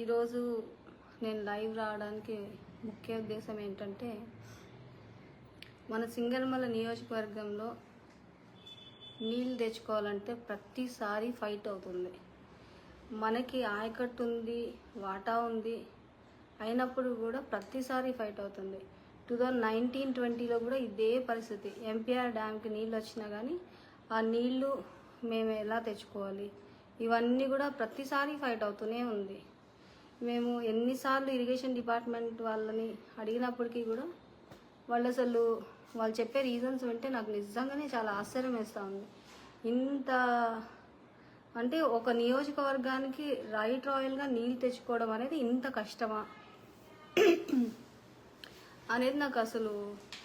ఈరోజు నేను లైవ్ రావడానికి ముఖ్య ఉద్దేశం ఏంటంటే మన సింగనమల నియోజకవర్గంలో నీళ్ళు తెచ్చుకోవాలంటే ప్రతిసారి ఫైట్ అవుతుంది. మనకి ఆయకట్టు ఉంది వాటా ఉంది అయినప్పుడు కూడా ప్రతిసారి ఫైట్ అవుతుంది. టూ థౌజండ్ నైన్టీన్ ట్వంటీలో కూడా ఇదే పరిస్థితి. ఎంపీఆర్ డ్యామ్కి నీళ్ళు వచ్చినా కానీ ఆ నీళ్ళు మేము ఎలా తెచ్చుకోవాలి? ఇవన్నీ కూడా ప్రతిసారి ఫైట్ అవుతూనే ఉంది. మేము ఎన్నిసార్లు ఇరిగేషన్ డిపార్ట్మెంట్ వాళ్ళని అడిగినప్పటికీ కూడా వాళ్ళు అసలు వాళ్ళు చెప్పే రీజన్స్ వింటే నాకు నిజంగానే చాలా ఆశ్చర్యం వేస్తూ ఉంది. ఇంత అంటే ఒక నియోజకవర్గానికి రైట్ రాయల్గా నీళ్ళు తెచ్చుకోవడం అనేది ఇంత కష్టమా? అనేది నాకు అసలు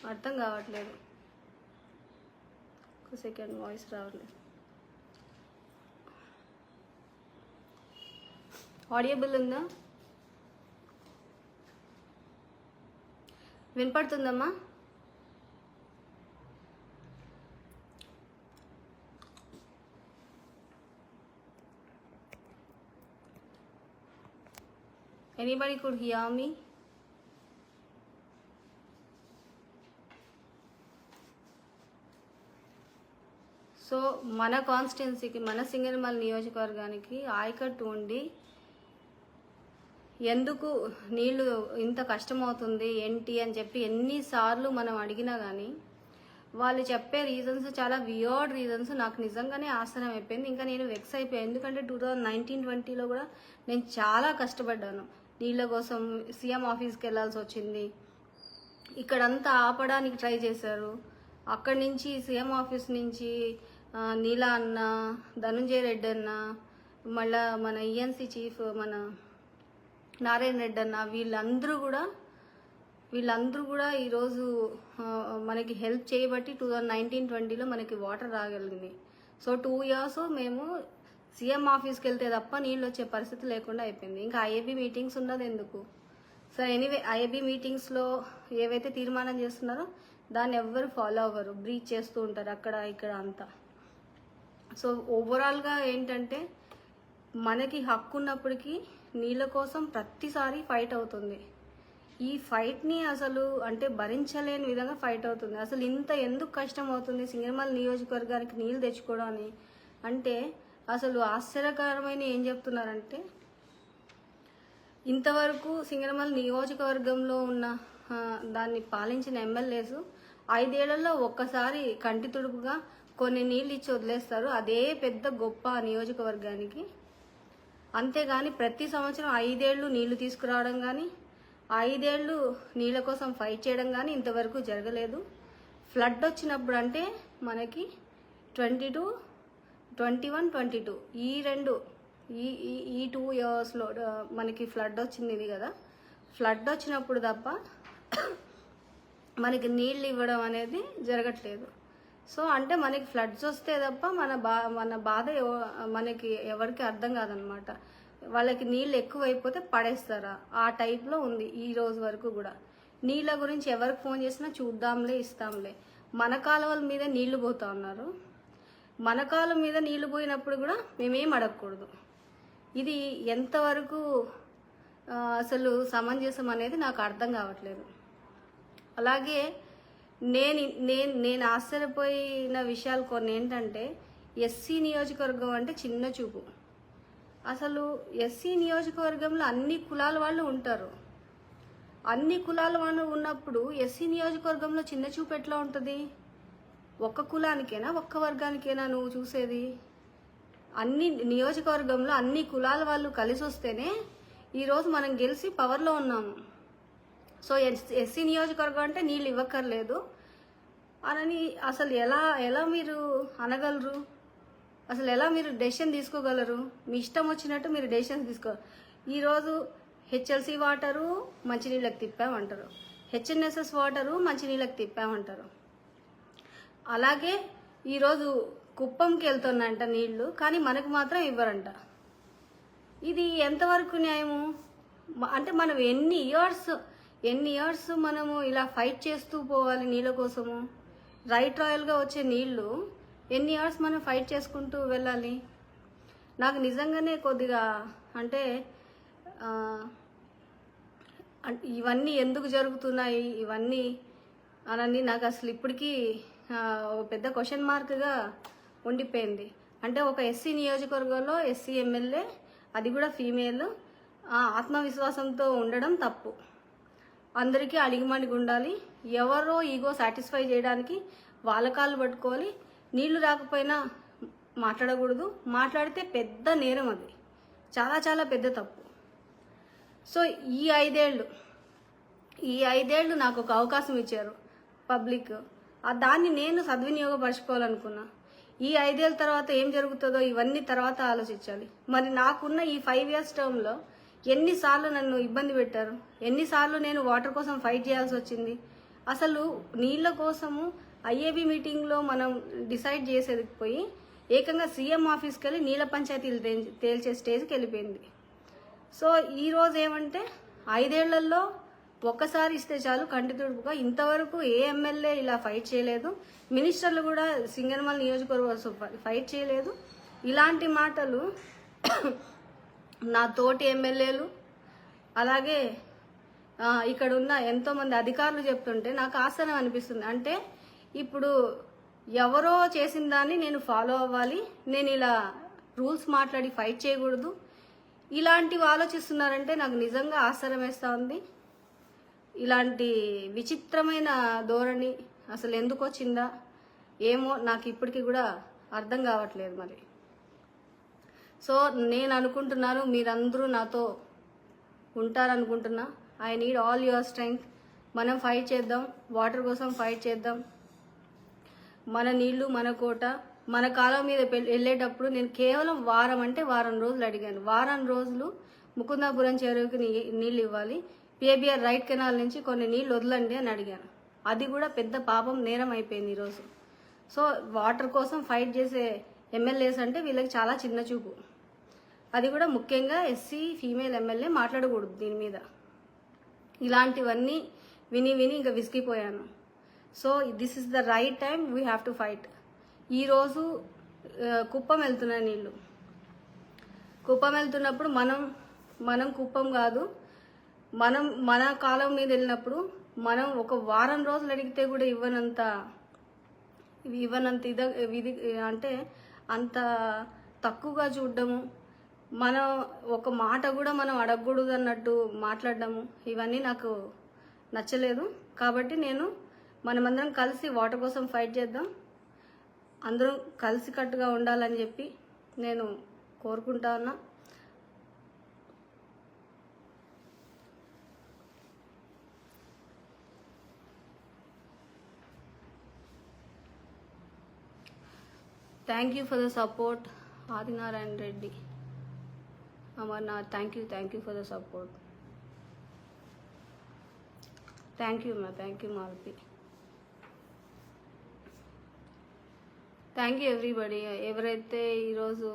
అర్థం కావట్లేదు. ఒక సెకండ్ వాయిస్ రావట్లేదు. ఆడియబుల్ ఉందా? వినపడుతుందమ్మా? Anybody could hear me so మన కాన్స్టిట్యున్సీకి మన సింగనమల నియోజకవర్గానికి ఆయకట్టు ఉండి ఎందుకు నీళ్ళు ఇంత కష్టమవుతుంది ఏంటి అని చెప్పి ఎన్నిసార్లు మనం అడిగినా కానీ వాళ్ళు చెప్పే రీజన్స్ చాలా వియర్డ్ రీజన్స్ నాకు నిజంగానే ఆశ్చర్యం అయిపోయింది. ఇంకా నేను వెక్స్ అయిపోయాను ఎందుకంటే టూ థౌజండ్ నైన్టీన్ ట్వంటీలో కూడా నేను చాలా కష్టపడ్డాను. నీళ్ళ కోసం సీఎం ఆఫీస్కి వెళ్ళాల్సి వచ్చింది. ఇక్కడంతా ఆపడానికి ట్రై చేశారు. అక్కడి నుంచి సీఎం ఆఫీస్ నుంచి నీలా అన్న ధనుంజయ రెడ్డి అన్న మళ్ళా మన ఈఎన్సీ చీఫ్ మన నారాయణ రెడ్డి అన్న వీళ్ళందరూ కూడా వీళ్ళందరూ కూడా ఈరోజు మనకి హెల్ప్ చేయబట్టి టూ థౌజండ్ నైన్టీన్ ట్వంటీలో మనకి వాటర్ రాగలిగింది. సో టూ ఇయర్స్ మేము సీఎం ఆఫీస్కి వెళ్తే తప్ప నీళ్ళు వచ్చే పరిస్థితి లేకుండా అయిపోయింది. ఇంకా ఐఏబీ మీటింగ్స్ ఉన్నది ఎందుకు? సో ఎనీవే ఐఏబీ మీటింగ్స్లో ఏవైతే తీర్మానం చేస్తున్నారో దాన్ని ఎవ్వరు ఫాలో అవ్వరు. బ్రీచ్ చేస్తూ ఉంటారు అక్కడ ఇక్కడ అంతా. సో ఓవరాల్గా ఏంటంటే మనకి హక్కు ఉన్నప్పటికీ నీళ్ళ కోసం ప్రతిసారి ఫైట్ అవుతుంది. ఈ ఫైట్ని అసలు అంటే భరించలేని విధంగా ఫైట్ అవుతుంది. అసలు ఇంత ఎందుకు కష్టం అవుతుంది సింగరమల్ నియోజకవర్గానికి నీళ్ళు తెచ్చుకోవడం అని? అంటే అసలు ఆశ్చర్యకరమైన ఏం చెప్తున్నారంటే ఇంతవరకు సింగరమల్ నియోజకవర్గంలో ఉన్న దాన్ని పాలించిన ఎమ్మెల్యేస్ ఐదేళ్ళలో ఒక్కసారి కంటి తుడుపుగా కొన్ని నీళ్ళు ఇచ్చి వదిలేస్తారు. అదే పెద్ద గొప్ప నియోజకవర్గానికి. అంతేగాని ప్రతి సంవత్సరం ఐదేళ్ళు నీళ్ళు తీసుకురావడం కానీ ఐదేళ్ళు నీళ్ళ కోసం ఫైట్ చేయడం కానీ ఇంతవరకు జరగలేదు. ఫ్లడ్ వచ్చినప్పుడు అంటే మనకి twenty two twenty one twenty two ఈ రెండు ఈ ఈ- ఈ టూ ఇయర్స్లో మనకి ఫ్లడ్ వచ్చింది ఇది కదా. ఫ్లడ్ వచ్చినప్పుడు తప్ప మనకి నీళ్ళు ఇవ్వడం అనేది జరగట్లేదు. సో అంటే మనకి ఫ్లడ్స్ వస్తే తప్ప మన బా మన బాధ ఎవ- మనకి ఎవరికి అర్థం కాదనమాట. వాళ్ళకి నీళ్ళు ఎక్కువైపోతే పడేస్తారా? ఆ టైప్లో ఉంది ఈ రోజు వరకు కూడా. నీళ్ళ గురించి ఎవరికి ఫోన్ చేసినా చూద్దాంలే ఇస్తాంలే. మన కాలువల మీద నీళ్ళు పోతా ఉన్నారు. మన కాలం మీద నీళ్ళు పోయినప్పుడు కూడా మేమేం అడగకూడదు. ఇది ఎంతవరకు అసలు సమంజసం అనేది నాకు అర్థం కావట్లేదు. అలాగే నేను నేను నేను ఆశ్చర్యపోయిన విషయాలు కొన్ని ఏంటంటే ఎస్సీ నియోజకవర్గం అంటే చిన్న చూపు. అసలు ఎస్సీ నియోజకవర్గంలో అన్ని కులాల వాళ్ళు ఉంటారు. అన్ని కులాల వాళ్ళు ఉన్నప్పుడు ఎస్సీ నియోజకవర్గంలో చిన్న చూపు ఎట్లా ఉంటుంది? ఒక్క కులానికేనా ఒక్క వర్గానికేనా నువ్వు చూసేది? అన్ని నియోజకవర్గంలో అన్ని కులాల వాళ్ళు కలిసి వస్తేనే ఈరోజు మనం గెలిచి పవర్లో ఉన్నాము. సో ఎస్- ఎస్సీ నియోజకవర్గం అంటే నీళ్ళు ఇవ్వక్కర్లేదు. అని అసలు ఎలా ఎలా మీరు అనగలరు? అసలు ఎలా మీరు డెసిషన్ తీసుకోగలరు? మీ ఇష్టం వచ్చినట్టు మీరు డెసిషన్స్ తీసుకో ఈరోజు హెచ్ఎల్సి వాటరు మంచినీళ్ళకి తిప్పామంటారు. హెచ్ఎన్ఎస్ఎస్ వాటరు మంచినీళ్ళకి తిప్పామంటారు. అలాగే ఈరోజు కుప్పంకి వెళ్తున్నాయంట నీళ్ళు కానీ మనకు మాత్రం ఇవ్వరంట. ఇది ఎంతవరకు న్యాయము? అంటే మనం ఎన్ని ఇయర్స్ ఎన్ని ఇయర్స్ మనము ఇలా ఫైట్ చేస్తూ పోవాలి నీళ్ళ కోసము? రైట్ రాయల్గా వచ్చే నీళ్ళు ఎన్ని ఇయర్స్ మనం ఫైట్ చేసుకుంటూ వెళ్ళాలి? నాకు నిజంగానే కొద్దిగా అంటే ఇవన్నీ ఎందుకు జరుగుతున్నాయి ఇవన్నీ అనని నాకు అసలు ఇప్పటికీ ఒక పెద్ద క్వశ్చన్ మార్క్గా ఉండిపోయింది. అంటే ఒక ఎస్సీ నియోజకవర్గంలో ఎస్సీ ఎమ్మెల్యే అది కూడా ఫీమేల్ ఆ, ఆత్మవిశ్వాసంతో ఉండడం తప్పు. అందరికీ అలిగిమణిగి ఉండాలి. ఎవరో ఈగో సాటిస్ఫై చేయడానికి వాళ్ళ కాళ్ళు పట్టుకోవాలి. నీళ్ళు రాకపోయినా మాట్లాడకూడదు. మాట్లాడితే పెద్ద నేరం అది. చాలా చాలా పెద్ద తప్పు. సో ఈ ఐదేళ్ళు ఈ ఐదేళ్ళు నాకు ఒక అవకాశం ఇచ్చారు పబ్లిక్. ఆ దాన్ని నేను సద్వినియోగపరచుకోవాలనుకున్నా. ఈ ఐదేళ్ళ తర్వాత ఏం జరుగుతుందో ఇవన్నీ తర్వాత ఆలోచించాలి. మరి నాకున్న ఈ ఫైవ్ ఇయర్స్ టర్మ్లో ఎన్నిసార్లు నన్ను ఇబ్బంది పెట్టారు? ఎన్నిసార్లు నేను వాటర్ కోసం ఫైట్ చేయాల్సి వచ్చింది? అసలు నీళ్ళ కోసము ఐఏబి మీటింగ్లో మనం డిసైడ్ చేసేది పోయి ఏకంగా సీఎం ఆఫీస్కి వెళ్ళి నీళ్ళ పంచాయతీలు తేల్చే- తేల్చే స్టేజ్కి వెళ్ళిపోయింది. సో ఈరోజు ఏమంటే ఐదేళ్ళలో ఒక్కసారి ఇస్తే చాలు కంటి తుడుపుగా. ఇంతవరకు ఏ ఎమ్మెల్యే ఇలా ఫైట్ చేయలేదు. మినిస్టర్లు కూడా సింగనమల్ నియోజకవర్గం ఫైట్ చేయలేదు. ఇలాంటి మాటలు నా తోటి ఎమ్మెల్యేలు అలాగే ఇక్కడ ఉన్న ఎంతోమంది అధికారులు చెప్తుంటే నాకు ఆశ్చర్యం అనిపిస్తుంది. అంటే ఇప్పుడు ఎవరో చేసిన దాన్ని నేను ఫాలో అవ్వాలి నేను ఇలా రూల్స్ మాట్లాడి ఫైట్ చేయకూడదు ఇలాంటివి ఆలోచిస్తున్నారంటే నాకు నిజంగా ఆశ్చర్యం వేస్తూ ఉంది ఇలాంటి విచిత్రమైన ధోరణి అసలు ఎందుకు వచ్చిందా? ఏమో నాకు ఇప్పటికీ కూడా అర్థం కావట్లేదు మరి. సో నేను అనుకుంటున్నాను మీరందరూ నాతో ఉంటారనుకుంటున్నా. I need all your strength మనం ఫైట్ చేద్దాం. వాటర్ కోసం ఫైట్ చేద్దాం. మన నీళ్ళు మన కోట మన కాలం మీద పె- వెళ్ళేటప్పుడు నేను కేవలం వారం అంటే వారం రోజులు అడిగాను. వారం రోజులు ముకుందాపురం చెరువుకి నీళ్ళు ఇవ్వాలి. పిఏబిఆర్ రైట్ కెనాల్ నుంచి కొన్ని నీళ్ళు వదలండి అని అడిగాను. అది కూడా పెద్ద పాపం నేరం అయిపోయింది ఈరోజు. సో వాటర్ కోసం ఫైట్ చేసే ఎమ్మెల్యేస్ అంటే వీళ్ళకి చాలా చిన్న చూపు. అది కూడా ముఖ్యంగా ఎస్సీ ఫీమేల్ ఎమ్మెల్యే మాట్లాడకూడదు దీని మీద. ఇలాంటివన్నీ విని విని ఇంకా విసిగిపోయాను. So this is the right time we have to fight ఈరోజు కుప్పం వెళ్తున్నాయి నీళ్ళు. కుప్పం వెళ్తున్నప్పుడు మనం మనం కుప్పం కాదు. మనం మన కాలం మీద వెళ్ళినప్పుడు మనం ఒక వారం రోజులు అడిగితే కూడా ఇవ్వనంత ఇవ్వనంత ఇద ఇది అంటే అంత తక్కువగా చూడడము. మనం ఒక మాట కూడా మనం అడగకూడదు అన్నట్టు మాట్లాడడము. ఇవన్నీ నాకు నచ్చలేదు. కాబట్టి నేను మనమందరం కలిసి వాటర్ కోసం ఫైట్ చేద్దాం. అందరం కలిసికట్టుగా ఉండాలని చెప్పి నేను కోరుకుంటా ఉన్నా thank you for the support Adinarayana Reddy Amarnath thank you thank you for the support thank you మా thank you Maruthi thank you everybody ఎవరైతే ఈరోజు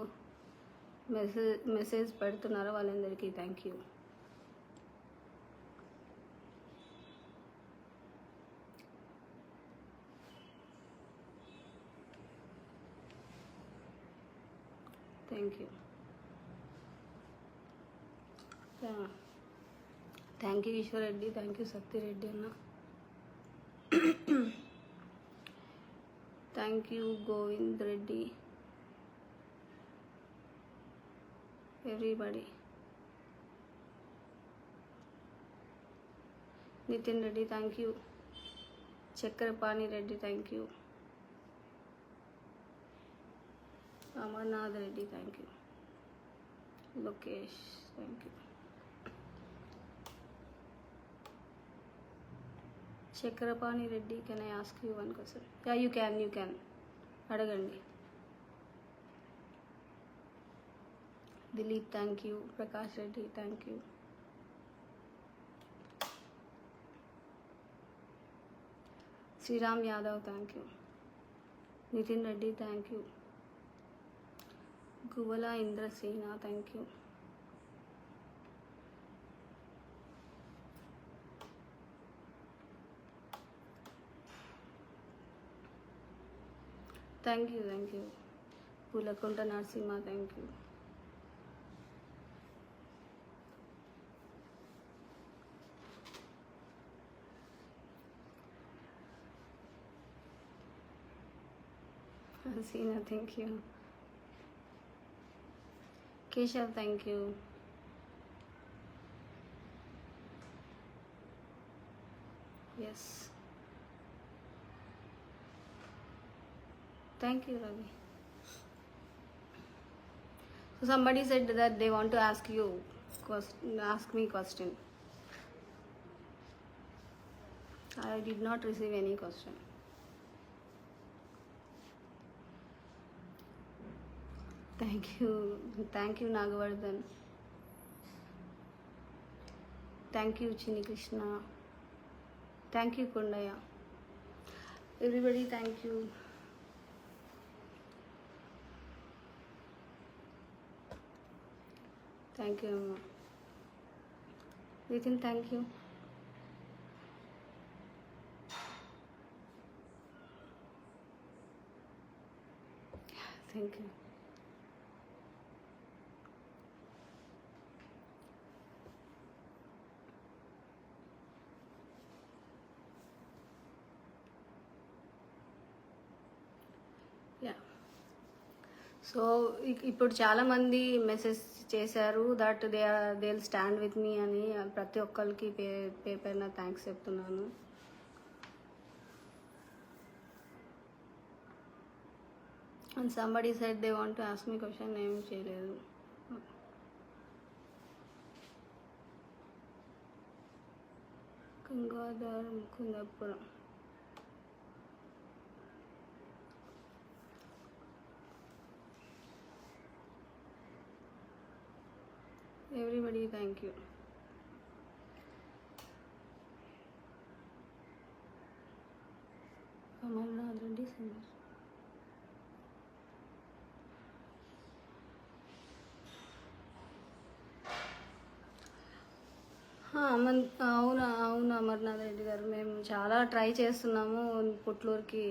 మెసేజ్ మెసేజ్ పెడుతున్నారో వాళ్ళందరికీ thank you thank you thank you Eshwar Reddy thank you Satyareddy అన్న. Thank you Govind Reddy everybody Nitin Reddy thank you Chakrapani Reddy thank you Amarnath Reddy thank you Lokesh thank you Chakrapani Reddy can I ask you one question ya you can you can అడగండి. Dileep thank you Prakash Reddy thank you Sriram Yadav thank you Nitin Reddy thank you Guvvala Indrasena thank you thank you thank you Pulakonta Narasimha thank you Haseena thank you Keshav, thank you. Yes. Thank you, Ravi. So somebody said that they want to ask you, question, ask me question. I did not receive any question. Thank you thank you Nagavardhan thank you Cheeni Krishna thank you Kundaya everybody thank you thank you अम्मा Nitin thank you thank you so ఇప్పుడు చాలా మంది message చేశారు that they they stand with me అని ప్రతి ఒక్కరికి పే పేపర్న థ్యాంక్స్ చెప్తున్నాను. And somebody said they want to ask me question ఏం చేయలేదు. Gangadhar Mukundapuram. Everybody, thank you Amarnath Reddy Singh. అవును అవును అమర్నాథ్ రెడ్డి గారు మేము చాలా ట్రై చేస్తున్నాము పుట్లూరుకి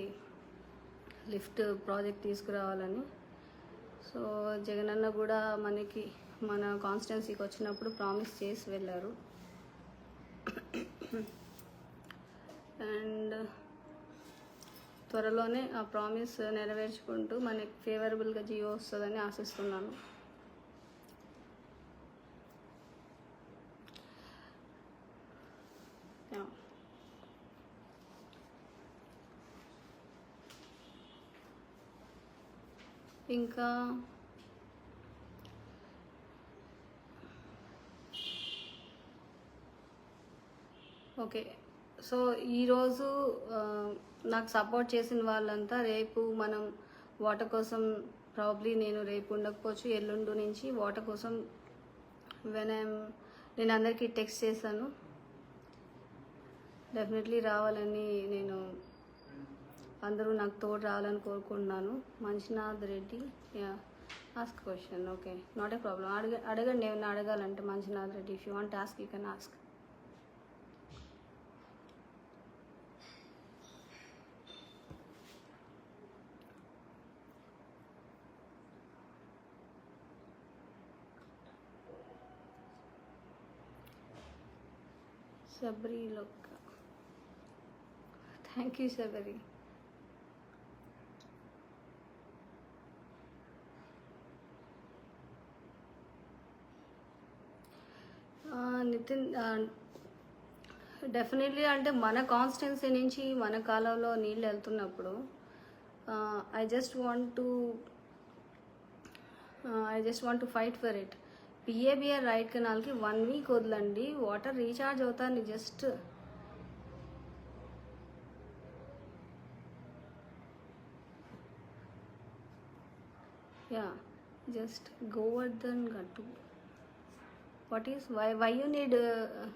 లిఫ్ట్ ప్రాజెక్ట్ తీసుకురావాలని సో జగనన్న కూడా మనకి మన కాన్స్టిట్యున్సీకి వచ్చినప్పుడు ప్రామిస్ చేసి వెళ్ళారు. అండ్ త్వరలోనే ఆ ప్రామిస్ నెరవేర్చుకుంటూ మనకి ఫేవరబుల్గా జియో వస్తుందని ఆశిస్తున్నాను. ఇంకా ఓకే. సో ఈరోజు నాకు సపోర్ట్ చేసిన వాళ్ళంతా రేపు మనం వాటర్ కోసం ప్రాబ్లీ నేను రేపు ఉండకపోవచ్చు ఎల్లుండు నుంచి వాటర్ కోసం వెన్ నేను అందరికీ టెక్స్ట్ చేశాను. డెఫినెట్లీ రావాలని నేను అందరూ నాకు తోడు రావాలని కోరుకుంటున్నాను. Manchinath Reddy ya ask question okay not a problem అడగ అడగండి ఏమైనా అడగాలంటే Manchinath Reddy if you want ask you can ask Sabari Lokka. Thank you Sabari. Nitin definitely అంటే మన కాన్స్టెన్సీ నుంచి మన కాలంలో నీళ్ళు వెళ్తున్నప్పుడు I just want to I just want to fight for it PABR right కెనాల్కి one week వదలండి water recharge అవుతాను just ya just Govardhan Gattu what is why why you need